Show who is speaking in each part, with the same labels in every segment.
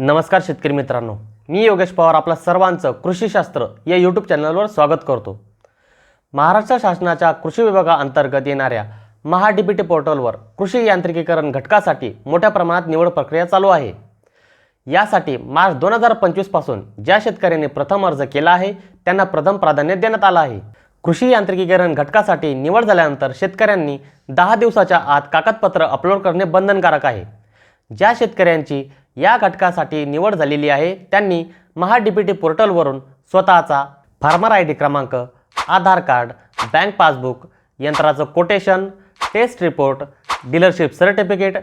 Speaker 1: नमस्कार शेतकरी मित्रांनो. मी योगेश पवार आपला सर्वांचं कृषीशास्त्र या यूट्यूब चॅनलवर स्वागत करतो. महाराष्ट्र शासनाच्या कृषी विभागाअंतर्गत येणाऱ्या महाडीबीटी पोर्टलवर कृषी यांत्रिकीकरण घटकासाठी मोठ्या प्रमाणात निवड प्रक्रिया चालू आहे. यासाठी मार्च दोन हजार पंचवीसपासून ज्या शेतकऱ्यांनी प्रथम अर्ज केला आहे त्यांना प्रथम प्राधान्य देण्यात आलं आहे. कृषी यांत्रिकीकरण घटकासाठी निवड झाल्यानंतर शेतकऱ्यांनी दहा दिवसाच्या आत कागदपत्र अपलोड करणे बंधनकारक आहे. ज्या शेतकऱ्यांची या घटकासाठी निवड झालेली आहे. त्यांनी महा पोर्टलवरून स्वतःचा फार्मर आय डी क्रमांक आधार कार्ड बँक पासबुक यंत्राचं quotation test report dealership certificate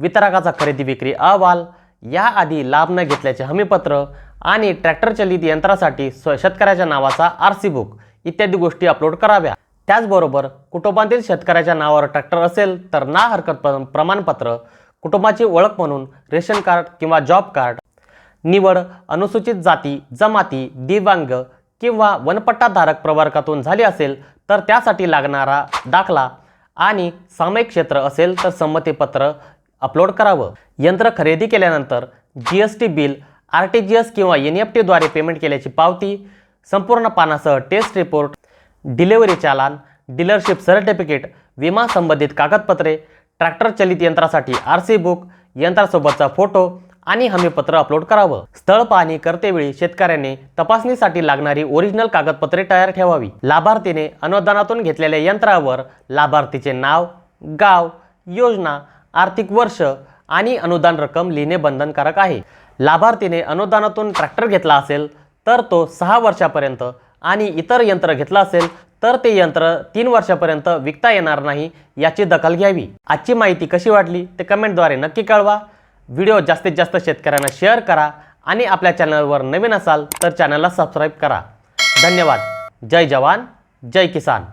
Speaker 1: वितरकाचा खरेदी विक्री अहवाल याआधी लाभ न घेतल्याचे हमीपत्र आणि ट्रॅक्टर चलित यंत्रासाठी स्व शेतकऱ्याच्या नावाचा आर सी बुक इत्यादी गोष्टी अपलोड कराव्या. त्याचबरोबर कुटुंबातील शेतकऱ्याच्या नावावर ट्रॅक्टर असेल तर ना हरकत प्रमाणपत्र कुटुंबाची ओळख म्हणून रेशन कार्ड किंवा जॉब कार्ड निवड अनुसूचित जाती जमाती दिव्यांग किंवा वनपट्टाधारक प्रवर्गातून झाली असेल तर त्यासाठी लागणारा दाखला आणि सामायिक क्षेत्र असेल तर संमतीपत्र अपलोड करावं. यंत्र खरेदी केल्यानंतर G S T bill R T G S किंवा एन एफ टीद्वारे पेमेंट केल्याची पावती संपूर्ण पानासह test report delivery challan dealership certificate विमा संबंधित कागदपत्रे ट्रॅक्टर चलित यंत्रासाठी आर सी बुक यंत्रासोबतचा फोटो आणि हमीपत्र अपलोड करावं. स्थळ पाहणी करतेवेळी शेतकऱ्याने तपासणीसाठी लागणारी ओरिजिनल कागदपत्रे तयार ठेवावी. लाभार्थीने अनुदानातून घेतलेल्या यंत्रावर लाभार्थीचे नाव गाव योजना आर्थिक वर्ष आणि अनुदान रक्कम लिहिणे बंधनकारक आहे. लाभार्थीने अनुदानातून ट्रॅक्टर घेतला असेल तर तो सहा वर्षापर्यंत आणि इतर यंत्र घेतलं असेल तर ते यंत्र तीन वर्षापर्यंत विकता येणार नाही याची दखल घ्यावी. आजची माहिती कशी वाटली ते कमेंटद्वारे नक्की कळवा. व्हिडिओ जास्तीत जास्त शेतकऱ्यांना शेअर करा आणि आपल्या चॅनलवर नवीन असाल तर चॅनलला सबस्क्राईब करा. धन्यवाद. जय जवान जय किसान.